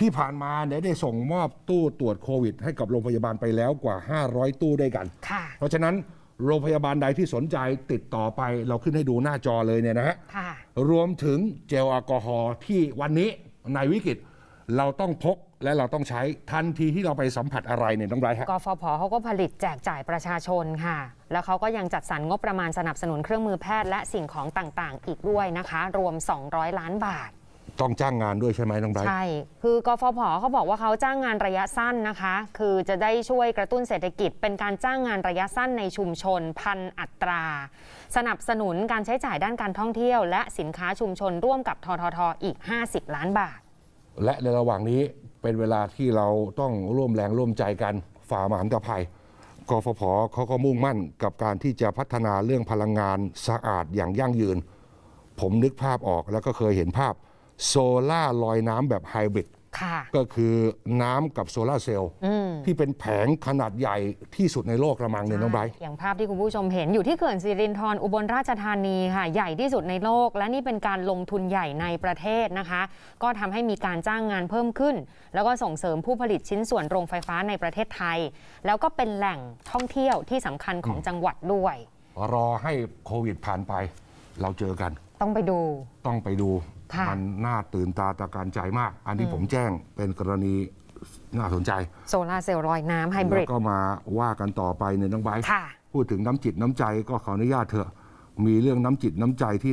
ที่ผ่านมาเนี่ยได้ส่งมอบตู้ตรวจโควิด ให้กับโรงพยาบาลไปแล้วกว่า 500 ตู้ด้วยกัน ค่ะ เพราะฉะนั้นโรงพยาบาลใดที่สนใจติดต่อไปเราขึ้นให้ดูหน้าจอเลยเนี่ยนะฮะค่ะ รวมถึงเจลแอลกอฮอล์ที่วันนี้ในวิกฤตเราต้องพกและเราต้องใช้ทันทีที่เราไปสัมผัสอะไรเนี่ยต้องไรฮะ กฟผเขาก็ผลิตแจกจ่ายประชาชนค่ะ แล้วเขาก็ยังจัดสรรงบประมาณสนับสนุนเครื่องมือแพทย์และสิ่งของต่างๆ อีกด้วยนะคะ รวม 200 ล้านบาท ต้องจ้างงานด้วยใช่ไหมน้องไบรท์ ใช่ คือกฟผเขาบอกว่าเขาจ้างงานระยะสั้นนะคะ คือจะได้ช่วยกระตุ้นเศรษฐกิจ เป็นการจ้างงานระยะสั้นในชุมชน พันอัตรา สนับสนุนการใช้จ่ายด้านการท่องเที่ยว และสินค้าชุมชนร่วมกับทททอีก 50 ล้านบาท และในระหว่างนี้เป็นเวลาที่เราต้องร่วมแรงร่วมใจกันฝ่ามหันตภัยกฟผเขาก็มุ่งมั่นกับการที่จะพัฒนาเรื่องพลังงานสะอาดอย่างยั่งยืน ผมนึกภาพออกแล้วก็เคยเห็นภาพ โซล่าร์ลอยน้ำแบบไฮบริดค่ะก็คือน้ำกับโซลาร์เซลล์อืมที่เป็นแผงขนาดใหญ่ที่สุดในโลกกระมังเนี่ยน้องไบรท์อย่างภาพที่คุณผู้ชมเห็นอยู่ที่เขื่อนสิรินธรอุบลราชธานีค่ะ ใหญ่ที่สุดในโลก และนี่เป็นการลงทุนใหญ่ในประเทศนะคะ ก็ทำให้มีการจ้างงานเพิ่มขึ้น แล้วก็ส่งเสริมผู้ผลิตชิ้นส่วนโรงไฟฟ้าในประเทศไทย แล้วก็เป็นแหล่งท่องเที่ยวที่สำคัญของจังหวัดด้วย รอให้โควิดผ่านไป เราเจอกัน ต้องไปดู ต้องไปดู ค่ะ มันน่าตื่นตาตะการใจมาก อันที่ผมแจ้งเป็นกรณีน่าสนใจ โซลาร์เซลล์ลอยน้ำไฮบแล้ริดวก็มาว่ากันต่อไปเนี่ยน้องไบร์ทค่ะ พูดถึงน้ำจิตน้ำใจก็ขออนุญาตเถอะ มีเรื่องน้ำจิตน้ำใจที่